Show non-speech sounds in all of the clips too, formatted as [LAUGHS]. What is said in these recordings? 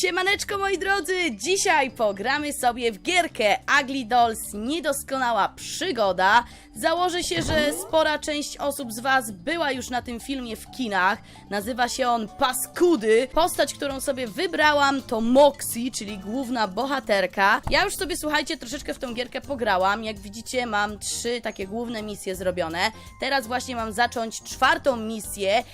Siemaneczko moi drodzy! Dzisiaj pogramy sobie w gierkę Ugly Dolls Niedoskonała Przygoda. Założę się, że spora część osób z Was była już na tym filmie w kinach. Nazywa się on Paskudy. Postać, którą sobie wybrałam to Moxie, czyli główna bohaterka. Ja już sobie, słuchajcie, troszeczkę w tą gierkę pograłam. Jak widzicie, mam trzy takie główne misje zrobione. Teraz właśnie mam zacząć czwartą misję.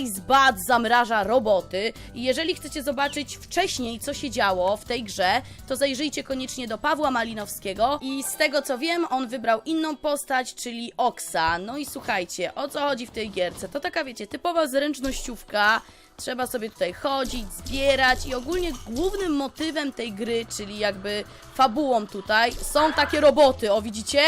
Ice Bat zamraża roboty. I jeżeli chcecie zobaczyć wcześniej, co się działo w tej grze, to zajrzyjcie koniecznie do Pawła Malinowskiego. I z tego co wiem, on wybrał inną postać, czyli Oksa. No i słuchajcie, o co chodzi w tej gierce? To taka, wiecie, typowa zręcznościówka. Trzeba sobie tutaj chodzić, zbierać i ogólnie głównym motywem tej gry, czyli jakby fabułą tutaj, są takie roboty, o widzicie?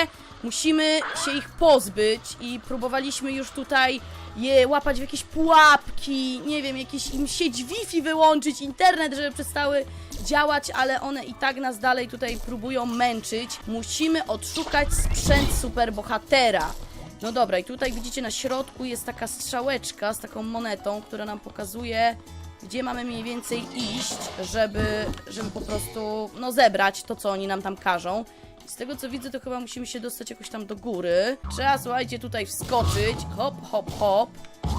Musimy się ich pozbyć i próbowaliśmy już tutaj je łapać w jakieś pułapki, nie wiem, jakieś im sieć Wi-Fi wyłączyć, internet, żeby przestały działać, ale one i tak nas dalej tutaj próbują męczyć. Musimy odszukać sprzęt superbohatera. No dobra, i tutaj widzicie na środku jest taka strzałeczka z taką monetą, która nam pokazuje, gdzie mamy mniej więcej iść, żeby, żeby po prostu, no zebrać to, co oni nam tam każą. Z tego co widzę, to chyba musimy się dostać jakoś tam do góry. Trzeba, słuchajcie, tutaj wskoczyć. Hop, hop, hop.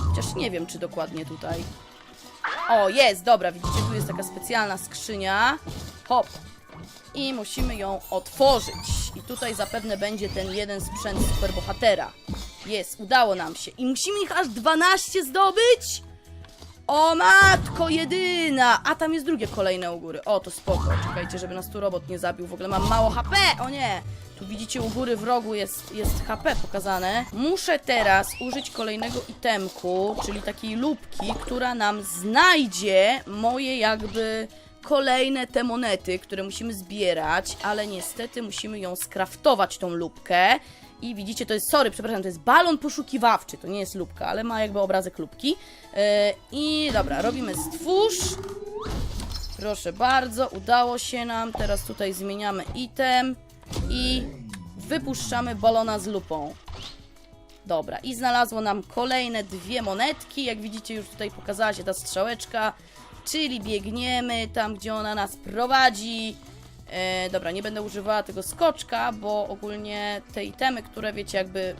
Chociaż nie wiem, czy dokładnie tutaj. O, jest, dobra, widzicie, tu jest taka specjalna skrzynia. Hop. I musimy ją otworzyć. I tutaj zapewne będzie ten jeden sprzęt superbohatera. Jest, udało nam się. I musimy ich aż 12 zdobyć? O matko jedyna! A tam jest drugie kolejne u góry. O, to spoko. Czekajcie, żeby nas tu robot nie zabił. W ogóle mam mało HP! O nie! Tu widzicie u góry w rogu jest, jest HP pokazane. Muszę teraz użyć kolejnego itemku, czyli takiej lupki, która nam znajdzie moje jakby kolejne te monety, które musimy zbierać, ale niestety musimy ją skraftować, tą lupkę. I widzicie, to jest, sorry, przepraszam, to jest balon poszukiwawczy, to nie jest lupka, ale ma jakby obrazek lupki. Yy, I dobra, robimy stwórz. Proszę bardzo, udało się nam. Teraz tutaj zmieniamy item i wypuszczamy balona z lupą. Dobra, i znalazło nam kolejne dwie monetki. Jak widzicie, już tutaj pokazała się ta strzałeczka, czyli biegniemy tam, gdzie ona nas prowadzi. E, dobra, nie będę używała tego skoczka, bo ogólnie te itemy, które wiecie, jakby,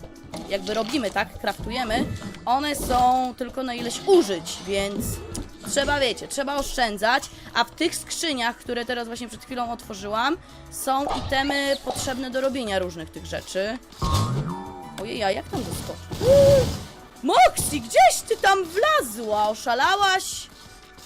jakby robimy, tak, kraftujemy, one są tylko na ileś użyć, więc trzeba, wiecie, trzeba oszczędzać, a w tych skrzyniach, które teraz właśnie przed chwilą otworzyłam, są itemy potrzebne do robienia różnych tych rzeczy. Ojej, a jak tam doskoczyć? Moxie, gdzieś ty tam wlazła? Oszalałaś?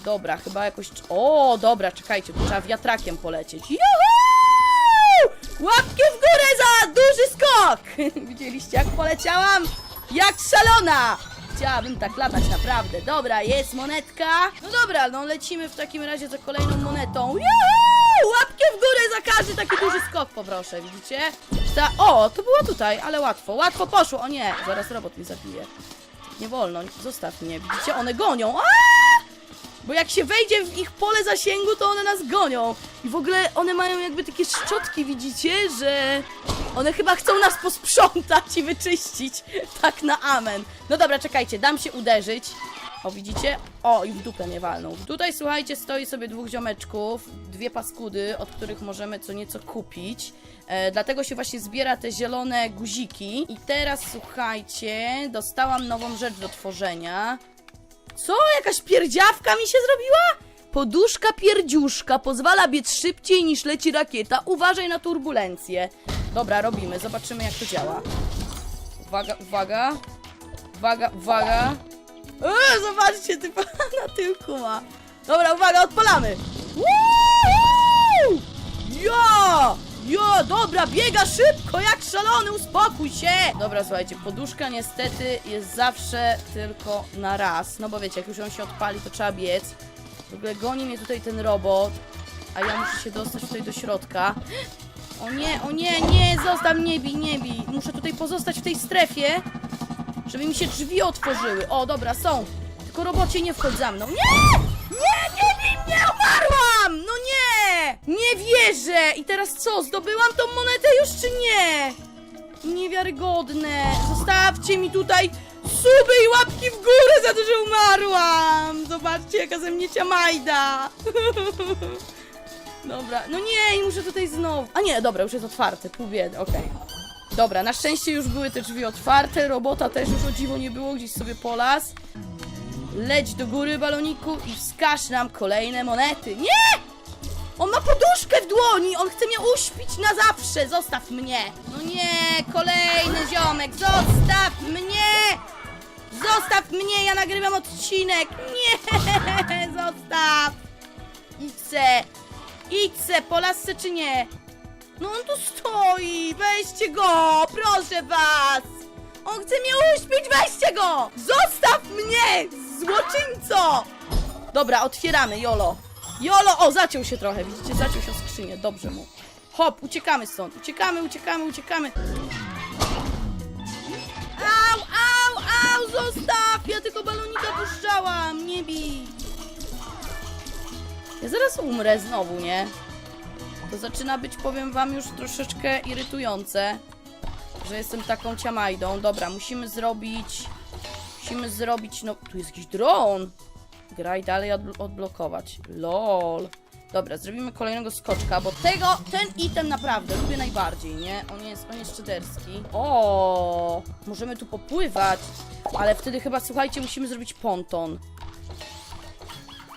Dobra, chyba jakoś... O, dobra, czekajcie, tu trzeba wiatrakiem polecieć. Juhu! Łapki w górę za duży skok! [LAUGHS] Widzieliście, jak poleciałam? Jak szalona! Chciałabym tak latać, naprawdę. Dobra, jest monetka. No dobra, no lecimy w takim razie za kolejną monetą. Juhu! Łapki w górę za każdy taki duży skok, poproszę, widzicie? Ta... O, to było tutaj, ale łatwo. Łatwo poszło. O nie, zaraz robot mnie zabije. Nie wolno, zostaw mnie. Widzicie, one gonią. Aaaa! Bo jak się wejdzie w ich pole zasięgu, to one nas gonią. I w ogóle one mają jakby takie szczotki, widzicie, że one chyba chcą nas posprzątać i wyczyścić. [LAUGHS] Tak na amen. No dobra, czekajcie, dam się uderzyć. O, widzicie? O, i w dupę mnie walnął. Tutaj, słuchajcie, stoi sobie dwóch ziomeczków, dwie paskudy, od których możemy co nieco kupić. E, dlatego się właśnie zbiera te zielone guziki. I teraz, słuchajcie, dostałam nową rzecz do tworzenia. Co? Jakaś pierdziawka mi się zrobiła? Poduszka pierdziuszka pozwala biec szybciej niż leci rakieta. Uważaj na turbulencję. Dobra, robimy. Zobaczymy jak to działa. Uwaga, uwaga. Uwaga, uwaga. Eee, zobaczcie, typa [LAUGHS] na tyłku ma. Dobra, uwaga, odpalamy. Woohoo! Ja! Ja, dobra, biega szybko, jak szalony, uspokój się! Dobra, słuchajcie, poduszka niestety jest zawsze tylko na raz. No bo wiecie, jak już ją się odpali, to trzeba biec. W ogóle goni mnie tutaj ten robot, a ja muszę się dostać tutaj do środka. O nie, o nie, nie, zostaw, nie bij, nie bij. Muszę tutaj pozostać w tej strefie, żeby mi się drzwi otworzyły. O, dobra, są. Tylko robocie nie wchodź za mną. Nie, nie! Wierzę! I teraz co, zdobyłam tą monetę już czy nie? Niewiarygodne. Zostawcie mi tutaj suby i łapki w górę za to, że umarłam! Zobaczcie, jaka ze mnie ciamajda! [LAUGHS] Dobra, no nie, i muszę tutaj znowu... A nie, dobra, już jest otwarte, pół biedy, okej. Dobra, na szczęście już były te drzwi otwarte, robota też już o dziwo nie było, gdzieś sobie polas. Leć do góry, baloniku, i wskaż nam kolejne monety. Nie! On ma poduszkę w dłoni! On chce mnie uśpić na zawsze! Zostaw mnie! No nie! Kolejny ziomek! Zostaw mnie! Zostaw mnie! Ja nagrywam odcinek! Nie! [LAUGHS] Zostaw! Idźce! Idźce! Po lasce czy nie? No on tu stoi! Weźcie go! Proszę was! On chce mnie uśpić! Weźcie go! Zostaw mnie! Złoczyńco! Dobra, otwieramy, Jolo. Jolo! O, zaciął się trochę, widzicie? Zaciął się o skrzynię, dobrze mu. Hop, uciekamy stąd. Uciekamy, uciekamy, uciekamy. Au, au, au, zostaw! Ja tylko balonika puszczałam, nie bij. Ja zaraz umrę znowu, nie? To zaczyna być, powiem wam, już troszeczkę irytujące, że jestem taką ciamajdą. Dobra, musimy zrobić... Musimy zrobić, no... Tu jest jakiś dron! Graj dalej odbl- odblokować. LOL. Dobra, zrobimy kolejnego skoczka, bo tego, ten item naprawdę lubię najbardziej, nie? On jest, on jest czyderski. O, możemy tu popływać, ale wtedy chyba, słuchajcie, musimy zrobić ponton.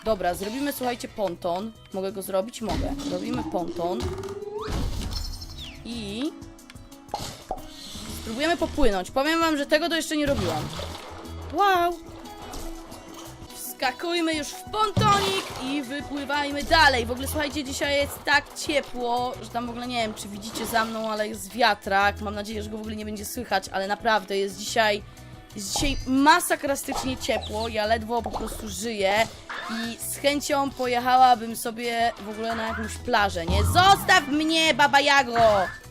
Dobra, zrobimy, słuchajcie, ponton. Mogę go zrobić? Mogę. Robimy ponton. I... Spróbujemy popłynąć. Powiem wam, że tego to jeszcze nie robiłam. Wow! Skakujmy już w pontonik i wypływajmy dalej. W ogóle słuchajcie, dzisiaj jest tak ciepło, że tam w ogóle nie wiem, czy widzicie za mną, ale jest wiatrak. Mam nadzieję, że go w ogóle nie będzie słychać, ale naprawdę jest dzisiaj. Jest dzisiaj masakrastycznie ciepło, ja ledwo po prostu żyję i z chęcią pojechałabym sobie w ogóle na jakąś plażę, nie? Zostaw mnie, Baba Jago!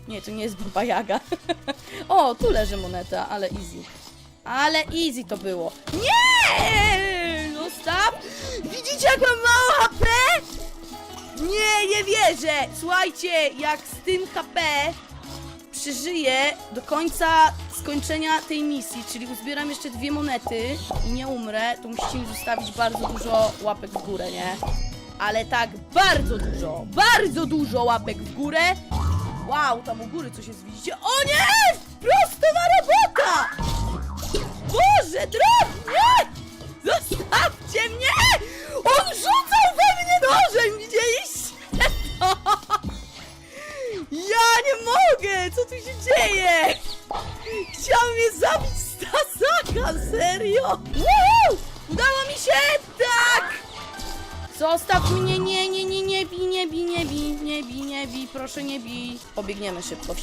Nie, to nie jest Baba Jaga. [LAUGHS] o, tu leży moneta, ale easy. Ale easy to było. Nie! Widzicie jak mam mało HP? Nie, nie wierzę! Słuchajcie, jak z tym HP przeżyję do końca skończenia tej misji, czyli uzbieram jeszcze dwie monety i nie umrę, to musicie mi zostawić bardzo dużo łapek w górę, nie? Ale tak bardzo dużo, bardzo dużo łapek w górę. Wow, tam u góry coś jest, widzicie? O nie! Zostaw mnie, nie, nie, nie, nie bij, nie bij, nie bij, nie bij, nie bij, proszę nie bij. Pobiegniemy szybko.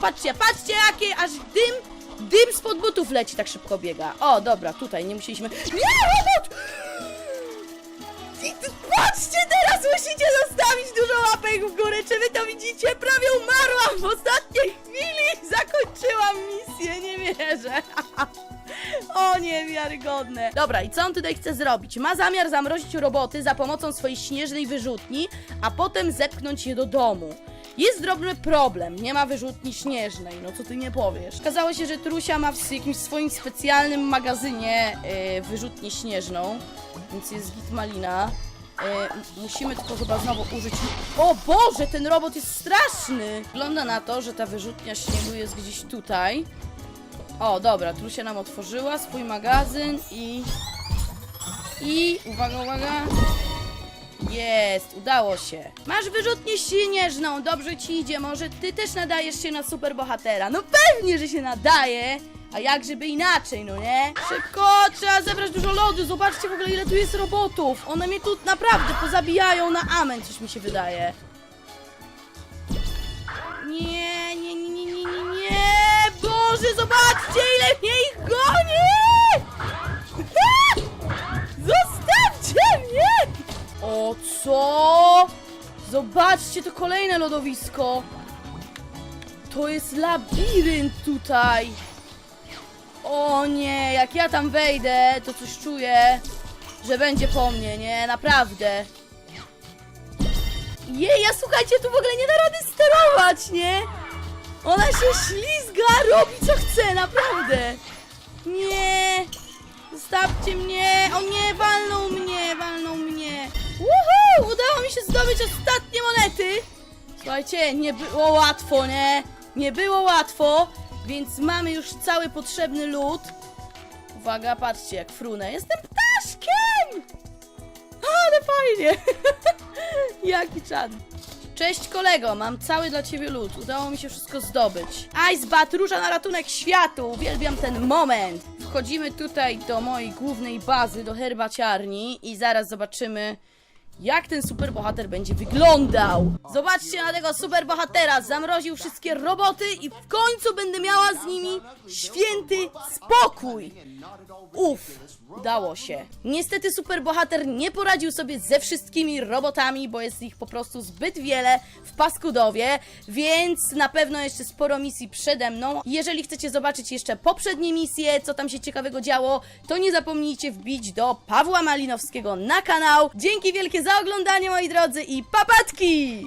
Patrzcie, patrzcie jakie, aż dym, dym spod butów leci, tak szybko biega. O, dobra, tutaj nie musieliśmy... Nie, robot! Patrzcie, teraz musicie zostawić dużo łapek w górę. Czy wy to widzicie? Prawie umarłam w ostatniej chwili. Zakończyłam misję, nie wierzę. [LAUGHS] O, niewiarygodne. Dobra, i co on tutaj chce zrobić? Ma zamiar zamrozić roboty za pomocą swojej śnieżnej wyrzutni, a potem zepchnąć je do domu. Jest drobny problem, nie ma wyrzutni śnieżnej, no co ty nie powiesz. Okazało się, że Trusia ma w jakimś swoim specjalnym magazynie yy, wyrzutnię śnieżną, więc jest git malina. E, musimy tylko chyba znowu użyć... O Boże, ten robot jest straszny! Wygląda na to, że ta wyrzutnia śniegu jest gdzieś tutaj. O, dobra, Trusia nam otworzyła swój magazyn i... I... Uwaga, uwaga... Jest, udało się. Masz wyrzutnię śnieżną, dobrze ci idzie, może ty też nadajesz się na superbohatera. No pewnie, że się nadaje. A jak żeby inaczej, no nie? Szybko, trzeba zebrać dużo lodu. Zobaczcie w ogóle ile tu jest robotów. One mnie tu naprawdę pozabijają na amen, coś mi się wydaje. Zobaczcie ile mnie ich goni! Zostawcie mnie! O co? Zobaczcie, to kolejne lodowisko. To jest labirynt tutaj. O nie, jak ja tam wejdę, to coś czuję, że będzie po mnie, nie? Naprawdę. Jej, ja słuchajcie, tu w ogóle nie da rady sterować, nie? Ona się ślizga, robi co chce, naprawdę. Nie. Zostawcie mnie! O nie, walną mnie, walną mnie! Woohoo! Udało mi się zdobyć ostatnie monety! Słuchajcie, nie było łatwo, nie? Nie było łatwo, więc mamy już cały potrzebny lód. Uwaga, patrzcie jak frunę. Jestem ptaszkiem! Ale fajnie! [LAUGHS] Jaki czad. Cześć kolego, mam cały dla ciebie lód. Udało mi się wszystko zdobyć. Ice Bat róża na ratunek światu. Uwielbiam ten moment. Wchodzimy tutaj do mojej głównej bazy, do herbaciarni i zaraz zobaczymy jak ten superbohater będzie wyglądał. Zobaczcie na tego superbohatera. Zamroził wszystkie roboty i w końcu będę miała z nimi święty spokój. Uff, udało się. Niestety superbohater nie poradził sobie ze wszystkimi robotami, bo jest ich po prostu zbyt wiele w Paskudowie, więc na pewno jeszcze sporo misji przede mną. Jeżeli chcecie zobaczyć jeszcze poprzednie misje, co tam się ciekawego działo, to nie zapomnijcie wbić do Pawła Malinowskiego na kanał. Dzięki wielkie za oglądanie, moi drodzy, i papatki!